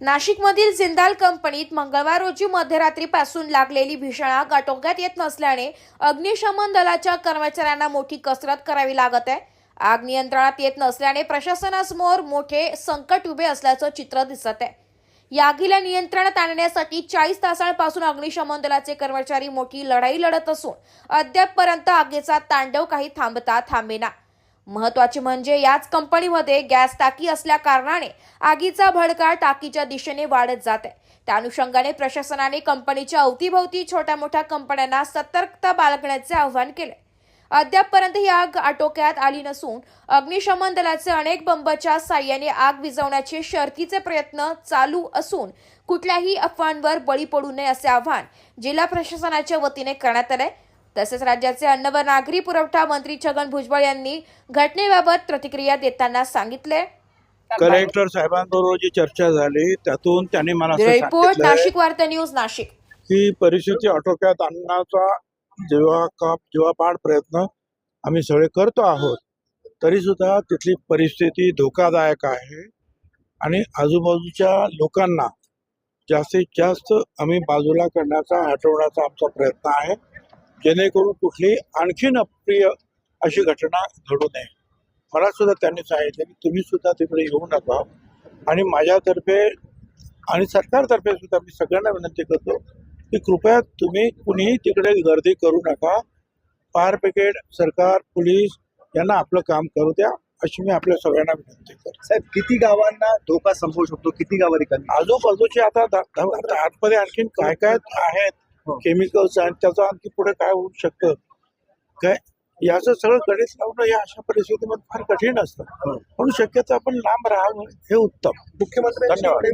नाशिकमधील जिंदाल कंपनीत मंगळवार रोजी मध्यरात्रीपासून लागलेली भीषण आग आटोक्यात येत नसल्याने अग्निशमन दलाच्या कर्मचाऱ्यांना मोठी कसरत करावी लागत आहे. आग नियंत्रणात येत नसल्याने प्रशासनासमोर मोठे संकट उभे असल्याचं चित्र दिसत आहे. या आगीला नियंत्रणात आणण्यासाठी चाळीस तासांपासून अग्निशमन दलाचे कर्मचारी मोठी लढाई लढत असून अद्यापपर्यंत आगीचा तांडव काही थांबता थांबेना. महत्त्वाचे म्हणजे याच कंपनीमध्ये गॅस टाकी असल्या कारणाने आगीचा भडका टाकीच्या दिशेने वाढत जात. आहे त्या अनुषंगाने प्रशासनाने कंपनीच्या अवतीभोवती छोट्या मोठ्या कंपन्यांना सतर्कता बाळगण्याचे आवाहन केले. अद्यापपर्यंत ही आग आटोक्यात आली नसून अग्निशमन दलाचे अनेक बंबच्या साह्याने आग विझवण्याचे शर्तीचे प्रयत्न चालू असून कुठल्याही अफवांवर बळी पडू नये असे आवाहन जिल्हा प्रशासनाच्या वतीने करण्यात आले तसेच राज्याचे अन्न व नागरी पुरवठा मंत्री छगन भुजबळ यांनी घटनेबाबत प्रतिक्रिया देताना सांगितले कलेक्टर साहेबांबरोबर जी चर्चा झाली त्यातून त्यांनी मला रिपोर्ट नाशिक वार्ता न्यूज नाशिक. की परिस्थिती आटोक्यात आणण्याचा जेव्हा का जेव्हा पाड प्रयत्न आम्ही सगळे करतो आहोत तरी सुद्धा तिथली परिस्थिती धोकादायक आहे. आणि आजूबाजूच्या लोकांना जास्तीत जास्त आम्ही बाजूला करण्याचा हटवण्याचा आमचा प्रयत्न आहे. जेणेकरून कुठली आणखीन अप्रिय अशी घटना घडू नये. मला सुद्धा त्यांनी सांगितलं की तुम्ही सुद्धा तिकडे येऊ नका. आणि माझ्यातर्फे आणि सरकारतर्फे सुद्धा मी सगळ्यांना विनंती करतो की कृपया तुम्ही कुणीही तिकडे गर्दी करू नका. फायर ब्रिगेड सरकार पोलीस यांना आपलं काम करू द्या अशी मी आपल्या सगळ्यांना विनंती करतो. साहेब किती गावांना धोका संभवू शकतो? किती गावं रिकामी? आजूबाजूचे आता दा- दा- आता आतमध्ये आणखीन काय काय आहेत. केमिकल्स आणि त्याचं आणखी पुढे काय होऊ शकतं? काय? याचं सगळं गणित लावणं या अशा परिस्थितीमध्ये फार कठीण असतं. हो. म्हणून शक्यतो आपण लांब राहावं हे उत्तम. मुख्यमंत्री धन्यवाद.